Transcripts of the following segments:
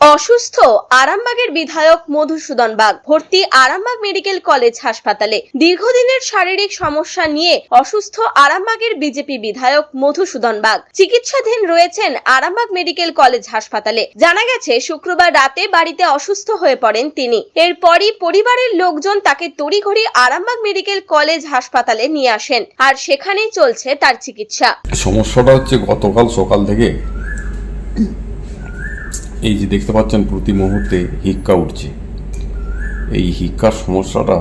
অসুস্থ আরামবাগের বিধায়ক মধুসূদন বাগ ভর্তি আরামবাগ মেডিকেল কলেজ হাসপাতালে দীর্ঘদিনের শারীরিক সমস্যা নিয়ে অসুস্থ আরামবাগের বিজেপি বিধায়ক মধুসূদন বাগ চিকিৎসাধীন রয়েছেন আরামবাগ মেডিকেল কলেজ হাসপাতালে। জানা গেছে, শুক্রবার রাতে বাড়িতে অসুস্থ হয়ে পড়েন তিনি। এরপরই পরিবারের লোকজন তাকে তড়িঘড়ি আরামবাগ মেডিকেল কলেজ হাসপাতালে নিয়ে আসেন আর সেখানেই চলছে তার চিকিৎসা। সমস্যাটা হচ্ছে গতকাল সকাল থেকে এই যে দেখতে পাচ্ছেন, প্রতি মুহূর্তে হিক্কা উঠছে। এই হিক্কার সমস্যাটা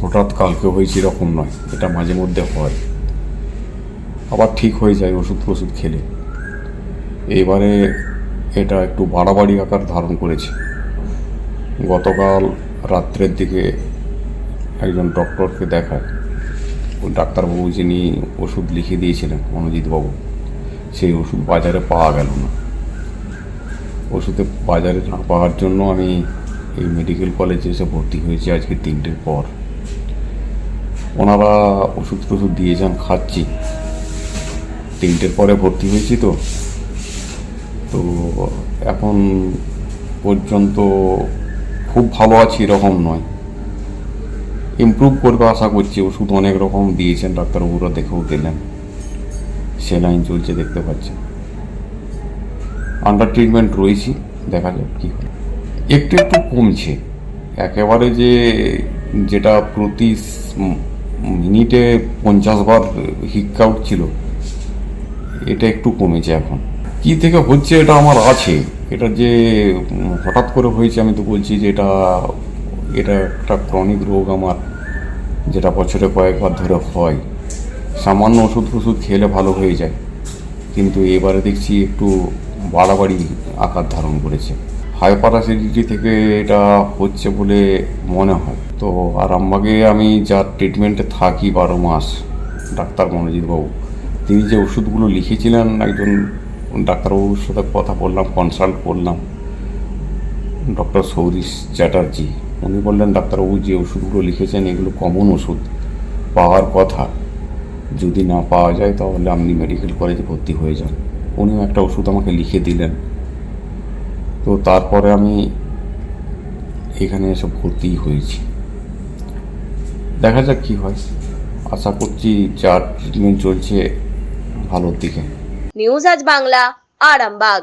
হঠাৎ কালকে হয়েছে এরকম নয়, এটা মাঝে মধ্যে হয়। আবার ঠিক হয়ে যায় ওষুধ ওষুধ খেলে। এবারে এটা একটু বাড়াবাড়ি আকার ধারণ করেছে। গতকাল রাত্রের দিকে একজন ডক্টরকে দেখায়। ওই ডাক্তারবাবু যিনি ওষুধ লিখে দিয়েছিলেন অনুজিৎবাবু সেই ওষুধ বাজারে পাওয়া গেল না। ওষুধে বাজারে না পাওয়ার জন্য আমি এই মেডিকেল কলেজে এসে ভর্তি হয়েছি আজকে তিনটের পর। ওনারা ওষুধ টষুধ দিয়ে যান, খাচ্ছি। তিনটের পরে ভর্তি হয়েছি তো। তো এখন পর্যন্ত খুব ভালো আছি, এরকম নয়। ইমপ্রুভ করবে আশা করছি, ওষুধ অনেক রকম দিয়েছেন, ডাক্তারবাবুরা দেখেও দিলেন। সেলাইন চলছে, দেখতে পাচ্ছেন। আন্ডার ট্রিটমেন্ট রয়েছি, দেখা যাক কী হয়। একটু একটু কমছে। একেবারে যে যেটা প্রতি মিনিটে পঞ্চাশ বার হিক্কা ছিল, এটা একটু কমেছে এখন। কি থেকে হচ্ছে এটা আমার আছে। এটা যে, হঠাৎ করে হয়েছে আমি তো বলছি যে এটা এটা একটা ক্রনিক রোগ আমার, যেটা বছরে কয়েকবার ধরে হয়। সামান্য ওষুধ ফষুধ খেলে ভালো হয়ে যায়। কিন্তু এবারে দেখছি একটু বাড়াবাড়ি আকার ধারণ করেছে। হাইপার অ্যাসিডিটি থেকে এটা হচ্ছে বলে মনে হয়। তো আর আরামবাগে আমি যা ট্রিটমেন্টে থাকি বারো মাস, ডাক্তার মনোজিৎবাবু, তিনি যে ওষুধগুলো লিখেছিলেন, একজন ডাক্তারবাবুর সাথে কথা বললাম কনসাল্ট করলাম। ডক্টর সৌরিশ চ্যাটার্জি, উনি বললেন, ডাক্তারবাবু, যে ওষুধগুলো লিখেছেন, এগুলো কমন ওষুধ, পাওয়ার কথা। যদি না পাওয়া যায়, তাহলে আপনি মেডিকেল কলেজে ভর্তি হয়ে যান। উনিও একটা ওষুধ আমাকে লিখে দিলেন। তো তারপরে আমি এখানে এসে ভর্তি হয়েছি। দেখা যাক কী হয়। আশা করছি যা ট্রিটমেন্ট চলছে ভালোর দিকে। নিউজ আজ বাংলা, আরামবাগ।